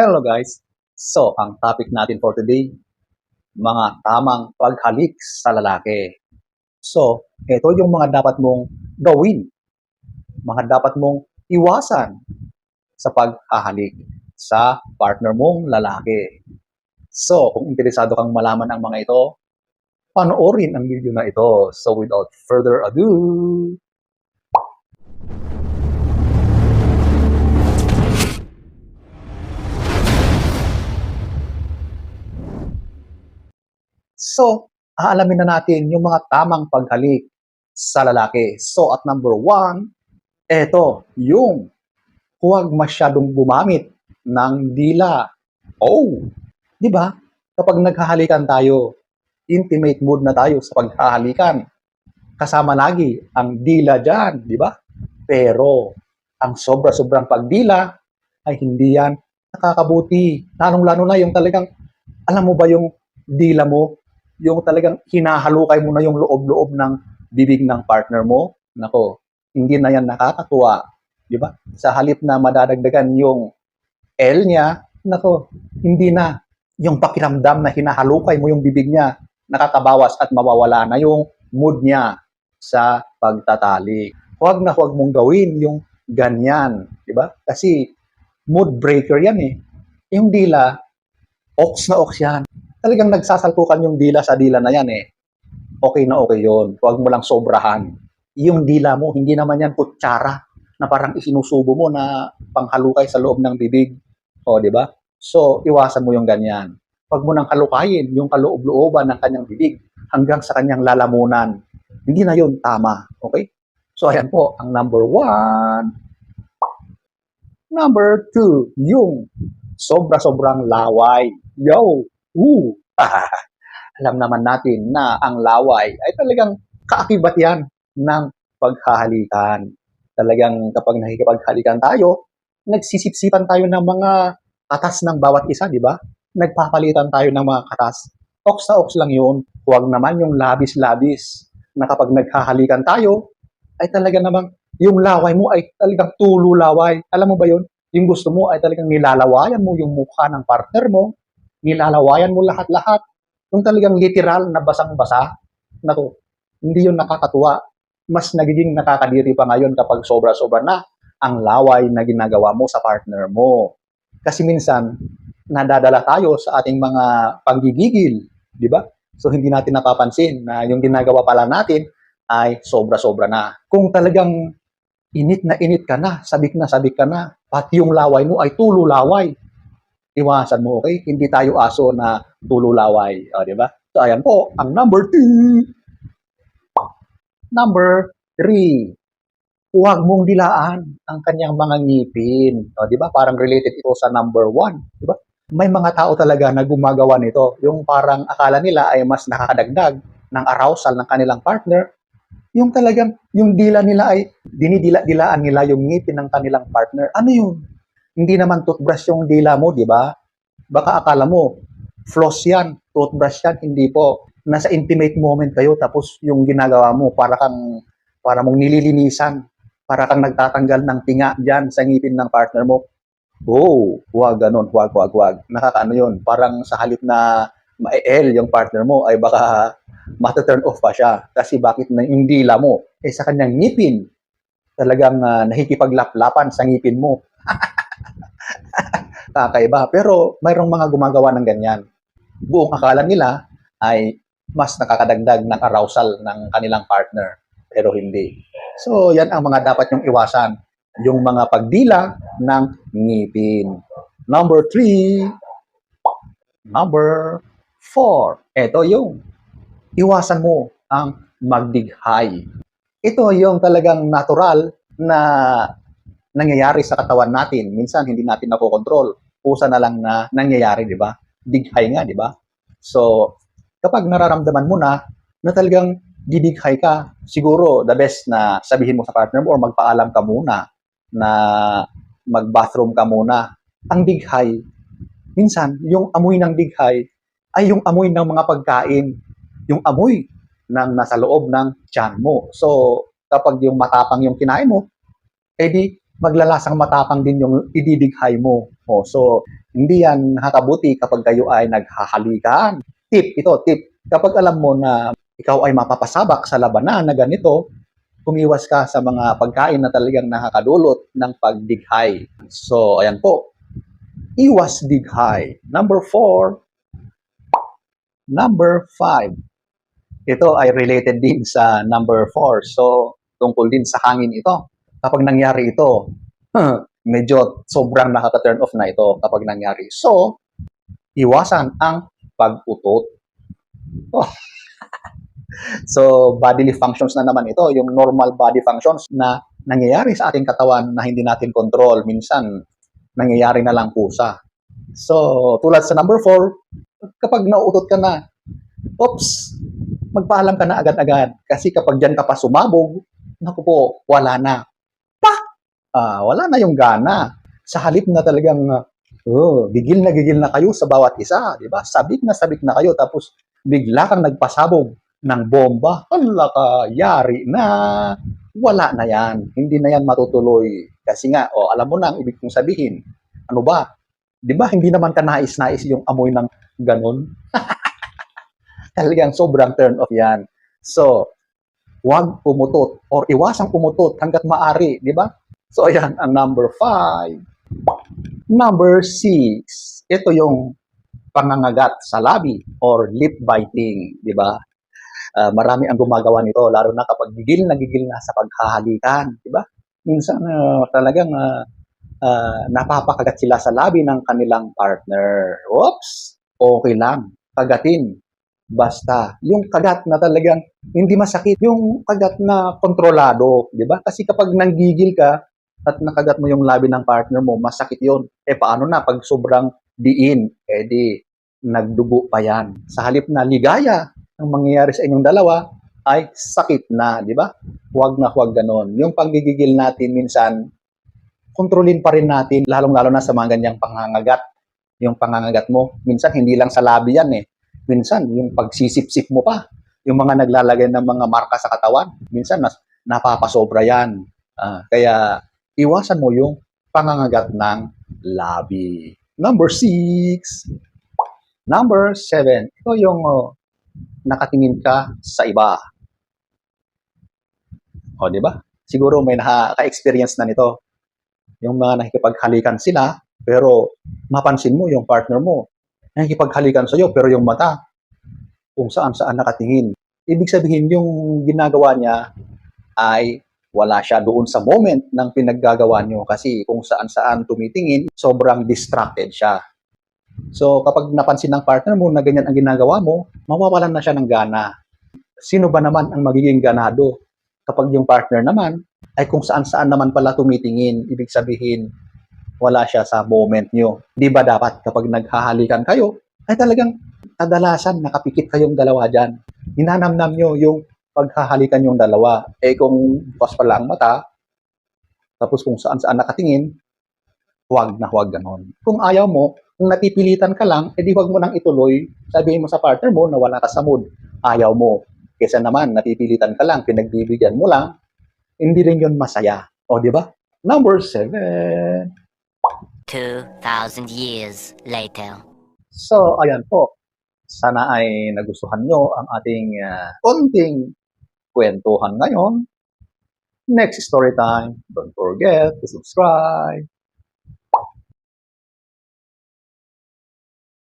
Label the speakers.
Speaker 1: Hello guys! So, ang topic natin for today, mga tamang paghalik sa lalaki. So, ito yung mga dapat mong gawin. Mga dapat mong iwasan sa paghahalik sa partner mong lalaki. So, kung interesado kang malaman ang mga ito, panoorin ang video na ito. So, without further ado, So, aalamin na natin yung mga tamang paghalik sa lalaki. So, at number one, eto, yung huwag masyadong gumamit ng dila. Oh, di ba? Kapag naghahalikan tayo, intimate mood na tayo sa paghahalikan. Kasama lagi ang dila dyan, di ba? Pero, ang sobra-sobrang pagdila ay hindi yan nakakabuti. Lalong-lalo na yung talagang, alam mo ba yung dila mo yung talagang hinahalukay mo na yung loob-loob ng bibig ng partner mo, nako, hindi na yan nakakatuwa. Di ba? Sa halip na madadagdagan yung L niya, nako, hindi na. Yung pakiramdam na hinahalukay mo yung bibig niya, nakakabawas at mawawala na yung mood niya sa pagtatalik. Huwag na huwag mong gawin yung ganyan. Di ba? Kasi mood breaker yan eh. Yung dila, ox na ox yan talagang nagsasalpukan yung dila sa dila na yan eh. Okay na okay yon. Huwag mo lang sobrahan. Yung dila mo, hindi naman yan kutsara na parang isinusubo mo na panghalukay sa loob ng bibig. O, di ba? So, iwasan mo yung ganyan. Huwag mo nang halukayin yung kaloob-looban ng kanyang bibig hanggang sa kanyang lalamunan. Hindi na yun tama. Okay? So, ayan po, ang number one. Number two, yung sobra-sobrang laway. Yo! Ooh! Alam naman natin na ang laway ay talagang kaakibat yan ng paghahalikan. Talagang kapag nakikipaghalikan tayo, nagsisipsipan tayo ng mga katas ng bawat isa, di ba? Nagpapalitan tayo ng mga katas. Ox sa ox lang yun. Huwag naman yung labis-labis na kapag naghahalikan tayo, ay talaga namang yung laway mo ay talagang tulo laway. Alam mo ba yun? Yung gusto mo ay talagang nilalawayan mo yung mukha ng partner mo, nilalawayan mo lahat-lahat. Yung talagang literal na basang-basa, naku, hindi yun nakakatuwa. Mas nagiging nakakadiri pa ngayon kapag sobra-sobra na ang laway na ginagawa mo sa partner mo. Kasi minsan, nadadala tayo sa ating mga panggigigil, di ba? So hindi natin napapansin na yung ginagawa pala natin ay sobra-sobra na. Kung talagang init na init ka na, sabik na sabik ka na, pati yung laway mo ay tulo laway. Iwasan mo, okay? Hindi tayo aso na tulo laway, o, di ba? So ayan po, ang number two. Number three. Huwag mong dilaan ang kanyang mga ngipin. O, di ba? Parang related ito sa number one. Di ba? May mga tao talaga na gumagawa nito. Yung parang akala nila ay mas nakakadagdag ng arousal ng kanilang partner yung talagang, yung dila nila ay dinidila-dilaan nila yung ngipin ng kanilang partner. Ano yun? Hindi naman toothbrush yung dila mo, di ba? Baka akala mo, floss yan, toothbrush yan, hindi po. Nasa intimate moment kayo, tapos yung ginagawa mo, para kang, para mong nililinisan, para kang nagtatanggal ng tinga dyan sa ngipin ng partner mo. Oh, huwag ganun, huwag, huwag, huwag. Nakakaano yun, parang sa halip na ma-L yung partner mo, ay baka mata-turn off pa siya. Kasi bakit na yung dila mo? Eh sa kanyang ngipin, talagang uh, nakikipaglaplapan sa ngipin mo. Kakaiba. Pero mayroong mga gumagawa ng ganyan. Buong akala nila ay mas nakakadagdag ng arousal ng kanilang partner. Pero hindi. So, yan ang mga dapat yung iwasan. Yung mga pagdila ng ngipin. Number three. Number four. Ito yung iwasan mo ang magdighay. Ito yung talagang natural na nangyayari sa katawan natin. Minsan hindi natin nakokontrol. Pusa na lang na nangyayari, di ba? Dighay nga, di ba? So, kapag nararamdaman mo na na talagang didighay ka, siguro the best na sabihin mo sa partner mo or magpaalam ka muna na mag-bathroom ka muna. Ang dighay, minsan, yung amoy ng dighay ay yung amoy ng mga pagkain yung amoy ng nasa loob ng tiyan mo. So, kapag yung matapang yung kinain mo, edi maglalasang matapang din yung ididighay mo. Oh, so, Hindi yan nakakabuti kapag kayo ay naghahalikan. Tip, ito, tip. Kapag alam mo na ikaw ay mapapasabak sa labanan na ganito, kumiwas ka sa mga pagkain na talagang nakakadulot ng pagdighay. So, ayan po. Iwas dighay. Number four. Number five. Ito ay related din sa number four. So, tungkol din sa hangin ito. Kapag nangyari ito, medyo sobrang nakaka-turn off na ito kapag nangyari. So, iwasan ang pag-utot. Oh. so, bodily functions na naman ito, yung normal body functions na nangyayari sa ating katawan na hindi natin control. Minsan, nangyayari na lang pusa. So, tulad sa number four, kapag nauutot ka na, oops, magpaalam ka na agad-agad. Kasi kapag dyan ka pa sumabog, naku po, wala na. Ah, wala na yung gana. Sa halip na talagang, oh, gigil na gigil na kayo sa bawat isa, di ba? Sabik na sabik na kayo, tapos bigla kang nagpasabog ng bomba. Hala ka, yari na. Wala na yan. Hindi na yan matutuloy. Kasi nga, oh, alam mo na ang ibig kong sabihin. Ano ba? Di ba, hindi naman ka nais-nais yung amoy ng ganon? Talagang sobrang turn off yan. So, huwag pumutot or iwasang pumutot hanggat maari, di ba? So, ayan, ang number five. Number six, ito yung pangangagat sa labi or lip biting, di ba? Ah, marami ang gumagawa nito, lalo na kapag gigil na gigil na sa paghahalikan, di ba? Minsan ah, talagang ah, ah, napapakagat sila sa labi ng kanilang partner. Oops! Okay lang. Kagatin. Basta. Yung kagat na talagang hindi masakit. Yung kagat na kontrolado. Di ba? Kasi kapag nanggigil ka at nakagat mo yung labi ng partner mo, masakit yon. Eh paano na pag sobrang diin? Eh di, nagdugo pa yan. Sa halip na ligaya ang mangyayari sa inyong dalawa, ay sakit na, di ba? Huwag na huwag ganon. Yung paggigigil natin minsan, kontrolin pa rin natin, lalong-lalo na sa mga ganyang pangangagat. Yung pangangagat mo, minsan hindi lang sa labi yan eh. Minsan, yung pagsisip-sip mo pa, yung mga naglalagay ng mga marka sa katawan, minsan mas napapasobra yan. Ah, kaya, iwasan mo yung pangangagat ng labi. Number six. Number seven. Ito yung oh, nakatingin ka sa iba. O, di ba? Siguro may nakaka-experience na nito. Yung mga nakikipaghalikan sila, pero mapansin mo yung partner mo, nakikipaghalikan sa'yo, pero yung mata, kung saan-saan nakatingin. Ibig sabihin, yung ginagawa niya ay wala siya doon sa moment ng pinaggagawa niyo kasi kung saan-saan tumitingin, sobrang distracted siya. So, kapag napansin ng partner mo na ganyan ang ginagawa mo, mawawalan na siya ng gana. Sino ba naman ang magiging ganado? Kapag yung partner naman ay kung saan-saan naman pala tumitingin, ibig sabihin, wala siya sa moment nyo. Di ba dapat kapag naghahalikan kayo, ay talagang kadalasan nakapikit kayong dalawa dyan. Hinanamnam nyo yung paghahalikan yung dalawa. Eh kung bukas pala ang mata, tapos kung saan-saan nakatingin, huwag na huwag ganon. Kung ayaw mo, kung napipilitan ka lang, edi huwag mo nang ituloy. Sabihin mo sa partner mo na wala ka sa mood. Ayaw mo. Kesa naman, napipilitan ka lang, pinagbibigyan mo lang, hindi rin yun masaya. O, di ba? Number seven.
Speaker 2: 2,000 years later.
Speaker 1: So, ayan po. Sana ay nagustuhan nyo ang ating ah, konting kwentuhan ngayon. Next story time, don't forget to subscribe.